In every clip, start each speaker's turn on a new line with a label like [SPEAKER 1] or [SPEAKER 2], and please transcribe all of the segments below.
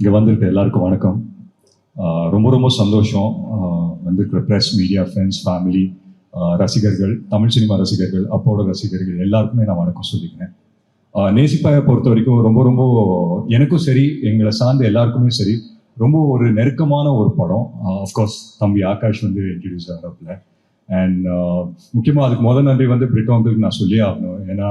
[SPEAKER 1] இங்கே வந்திருக்க எல்லாருக்கும் வணக்கம். ரொம்ப ரொம்ப சந்தோஷம். வந்திருக்கிற ப்ரெஸ் மீடியா ஃப்ரெண்ட்ஸ் ஃபேமிலி ரசிகர்கள் தமிழ் சினிமா ரசிகர்கள் அப்போட ரசிகர்கள் எல்லாருக்குமே நான் வணக்கம் சொல்லிக்கிறேன். நேசிப்பாயை பொறுத்த வரைக்கும் ரொம்ப ரொம்ப எனக்கும் சரி எங்களை சார்ந்த எல்லாருக்குமே சரி ரொம்ப ஒரு நெருக்கமான ஒரு படம். அஃப்கோர்ஸ் தம்பி ஆகாஷ் வந்து இன்ட்ரடியூஸ் ஆகிறப்பில். அண்ட் முக்கியமாக அதுக்கு முதல் நன்றி வந்து பிரிட்டோங்களுக்கு நான் சொல்லியே ஆகணும். ஏன்னா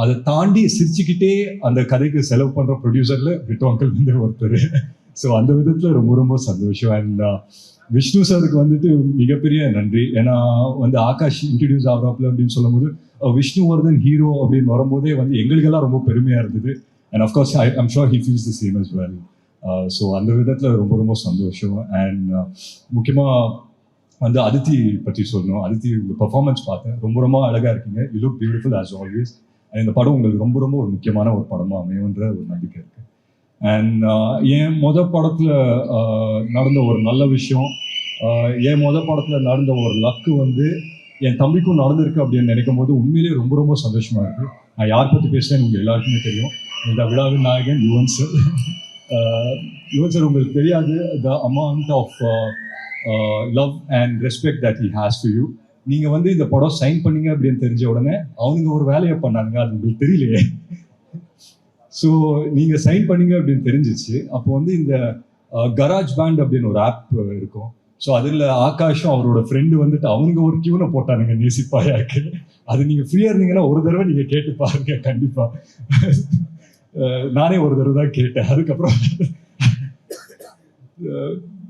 [SPEAKER 1] அதை தாண்டி சிரிச்சுக்கிட்டே அந்த கதைக்கு செலவு பண்ற ப்ரொடியூசர்ல பிரிட்டோ அங்கிள் வந்து ஒருத்தர். ஸோ அந்த விதத்துல ரொம்ப ரொம்ப சந்தோஷம். அண்ட் uh, விஷ்ணு சாருக்கு வந்துட்டு மிகப்பெரிய நன்றி. ஏன்னா வந்து ஆகாஷ் இன்ட்ரடியூஸ் ஆகிறாப்ல அப்படின்னு சொல்லும்போது விஷ்ணுவர்தன் ஹீரோ அப்படின்னு வரும்போதே வந்து எங்களுக்கெல்லாம் ரொம்ப பெருமையா இருந்தது. And of course I I'm sure he feels the same as well so அந்த விதத்துல ரொம்ப ரொம்ப சந்தோஷம். அண்ட் uh, முக்கியமாக வந்து அதித்தி பற்றி சொல்லணும். அதித்தி உங்கள் பர்ஃபார்மன்ஸ் பார்த்தேன். ரொம்ப ரொம்ப அழகாக இருக்கீங்க. You look beautiful as always இந்த படம் உங்களுக்கு ரொம்ப ரொம்ப ஒரு முக்கியமான ஒரு படமாக அமையுன்ற ஒரு நம்பிக்கை இருக்கு. அண்ட் uh, என் முத படத்தில் uh, நடந்த ஒரு நல்ல விஷயம் uh, என் முத படத்தில் நடந்த ஒரு லக்கு வந்து என் தம்பிக்கும் நடந்திருக்கு அப்படின்னு நினைக்கும் போது உண்மையிலேயே ரொம்ப ரொம்ப சந்தோஷமாக இருக்குது நான் யார் பற்றி பேசுறேன்னு உங்களுக்கு எல்லாருக்குமே தெரியும். இந்த விழாவின் நாயகன் யுவன் சார் யுவன் சார் உங்களுக்கு தெரியாது. The amount of love and respect that he has to you நீங்க வந்து இந்த படம் சைன் பண்ணீங்க அப்படின்னு தெரிஞ்ச உடனே அவனுங்க ஒரு வேலையை பண்ணானுங்க. அது உங்களுக்கு தெரியலையே. ஸோ நீங்க சைன் பண்ணீங்க அப்படின்னு தெரிஞ்சிச்சு. அப்போ வந்து இந்த கராஜ் பேண்ட் அப்படின்னு ஒரு ஆப் இருக்கும். ஸோ அதில் ஆகாஷும் அவரோட ஃப்ரெண்டு வந்துட்டு அவங்க ஒரு டியூனை போட்டானுங்க நேசிப்பாயாக்கு. அது நீங்கள் ஃப்ரீயாக இருந்தீங்கன்னா ஒரு தடவை நீங்கள் கேட்டு பாருங்க கண்டிப்பாக நானே ஒரு தடவை தான் கேட்டேன். அதுக்கப்புறம்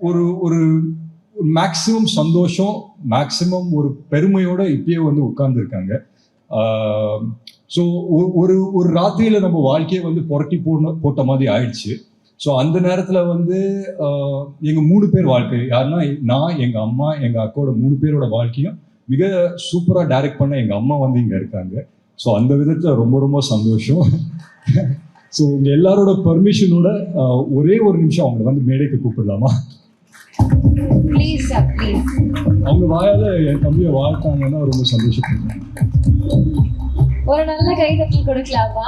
[SPEAKER 1] ஒரு ஒரு மேக்சிமம் சந்தோஷம் மேக்சிமம் ஒரு பெருமையோட இப்பயே வந்து உட்கார்ந்துருக்காங்க. ஸோ ஒரு ஒரு ராத்திரியில் நம்ம வாழ்க்கையை வந்து புரட்டி போன போட்ட மாதிரி ஆயிடுச்சு. ஸோ அந்த நேரத்தில் வந்து எங்கள் மூணு பேர் வாழ்க்கை யாருன்னா நான் எங்கள் அம்மா எங்கள் அக்காவோட மூணு பேரோட வாழ்க்கையும் மிக சூப்பராக டைரக்ட் பண்ண எங்கள் அம்மா வந்து இங்கே இருக்காங்க. ஸோ அந்த விதத்தில் ரொம்ப ரொம்ப சந்தோஷம். ஸோ உங்கள் எல்லாரோட பர்மிஷனோட ஒரே ஒரு நிமிஷம் அவங்களை வந்து மேடைக்கு கூப்பிடலாமா?
[SPEAKER 2] ப்ளீஸ் சார் ப்ளீஸ்
[SPEAKER 1] அவங்க வாயால என் தம்பியை வாழ்த்தாங்கன்னா ரொம்ப சந்தோஷப்படுறேன்
[SPEAKER 2] ஒரு நல்ல கைதட்டல் கொடுக்கலாமா?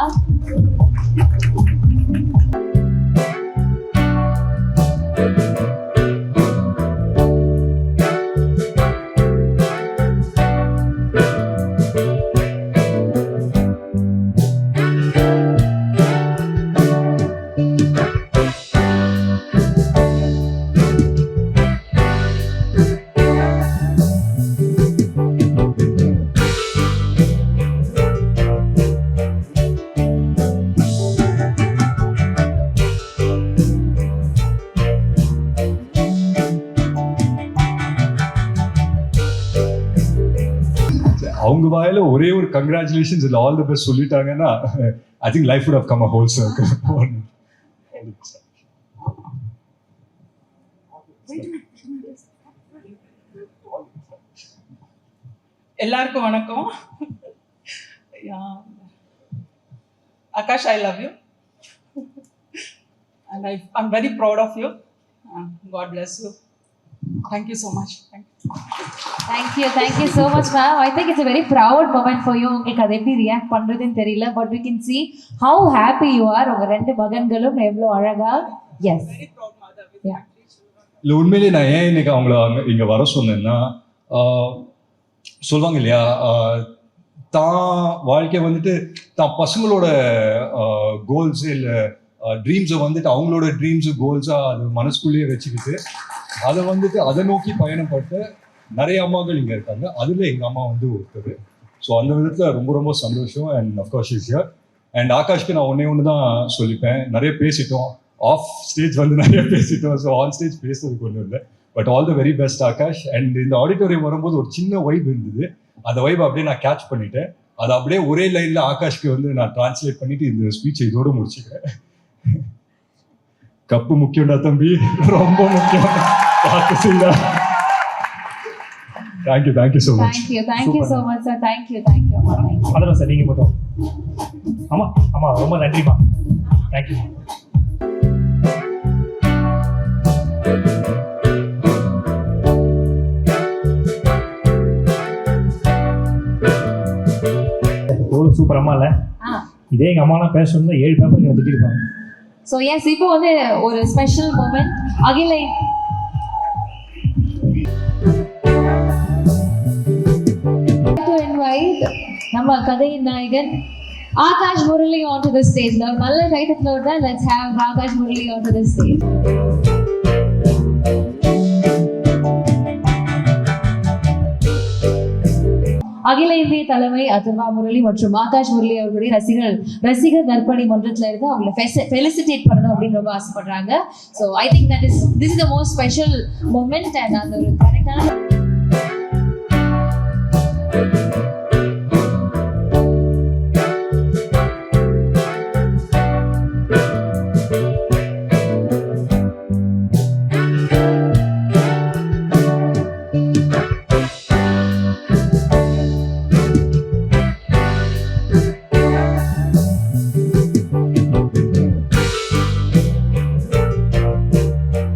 [SPEAKER 1] அவங்க வாயில ஒரே ஒரு கங்க்ராச்சுலேஷன்ஸ் இல்லை. ஆல் தி பெஸ்ட் சொல்லிட்டாங்கன்னா I think life would have come a whole circle.
[SPEAKER 3] எல்லாருக்கும் வணக்கம். Akash I love you and I I'm very proud of you God bless you thank you so much thank you
[SPEAKER 2] thank you thank you so much ma'am I think it's a very proud moment for you உங்களுக்கு அதை எப்படி react பண்ணுறதுன்னு தெரியல but we can see how happy you are. உங்க ரெண்டு மகன்களும் எவ்வளோ அழகா எஸ்.
[SPEAKER 1] இல்லை உண்மையிலேயே நான் ஏன் இன்னைக்கு அவங்கள அங்க இங்கே வர சொன்னேன்னா சொல்லுவாங்க இல்லையா? தான் வாழ்க்கை வந்துட்டு தான் பசங்களோட கோல்ஸ் இல்லை ட்ரீம்ஸை வந்துட்டு அவங்களோட ட்ரீம்ஸு கோல்ஸாக அது மனசுக்குள்ளேயே வச்சுக்கிட்டு அதை வந்துட்டு அதை நோக்கி பயணப்பட்ட நிறைய அம்மாக்கள் இங்கே இருக்காங்க. அதில் எங்கள் அம்மா வந்து ஒருத்தர். ஸோ அந்த விதத்தில் ரொம்ப ரொம்ப சந்தோஷம். And of course is year and ஆகாஷ்க்கு நான் ஒன்றே ஒன்று தான் சொல்லிப்பேன். நிறைய பேசிட்டோம். ஆஃப் ஸ்டேஜ் வந்து நிறைய பேசிட்டோம். ஸோ ஆன் ஸ்டேஜ் பேசுறதுக்கு ஒன்றும் இல்லை. But all the very best Akash. And இந்த ஆடிட்டோரியம் வரும்போது ஒரு சின்ன வைப் இருந்தது. அந்த வைப் அப்படியே நான் கேட்ச் பண்ணிட்டேன். அது அப்படியே ஒரே லைன்ல ஆகாஷ்க்கு வந்து நான் டிரான்ஸ்லேட் பண்ணிட்டு இந்த ஸ்பீச்சை இதோட முடிச்சுக்கிறேன். கப்பு முக்கியம்டா தம்பி. ரொம்ப முக்கியம். பார்த்து thank you thank you so much
[SPEAKER 2] thank you thank you so much sir thank you thank you அம்மா தேங்க்யூ
[SPEAKER 4] அதெல்லாம் சார் நீங்கள் மட்டும். ஆமாம் ஆமாம் ரொம்ப நன்றிம்மா தேங்க்யூ சூப்பர் அம்மா இல்லை? இதே எங்கள் அம்மாலாம் பேசணும்னா ஏழு பேப்பர் எனக்கு திட்டிருப்பாங்க.
[SPEAKER 2] ஸோ எஸ் இப்போ வந்து ஒரு ஸ்பெஷல் மூமெண்ட் அகிலை நம்ம கதையின் நாயகன் Akash Murali on to the stage ஒரு நல்ல ரைட்டத்தில் தான் let's have Akash Murali on to the stage அகில இந்திய தலைமை அதர்வா முரளி மற்றும் ஆகாஷ் முரளி அவர்களுடைய ரசிகர்கள் ரசிகர் நற்பணி மன்றத்துல இருந்து அவங்களை ஃபெலிசிட்டேட் பண்ணணும் அப்படின்னு ரொம்ப ஆசைப்படுறாங்க. So I think that is this is the most special moment and அந்த ஒரு கரெக்டான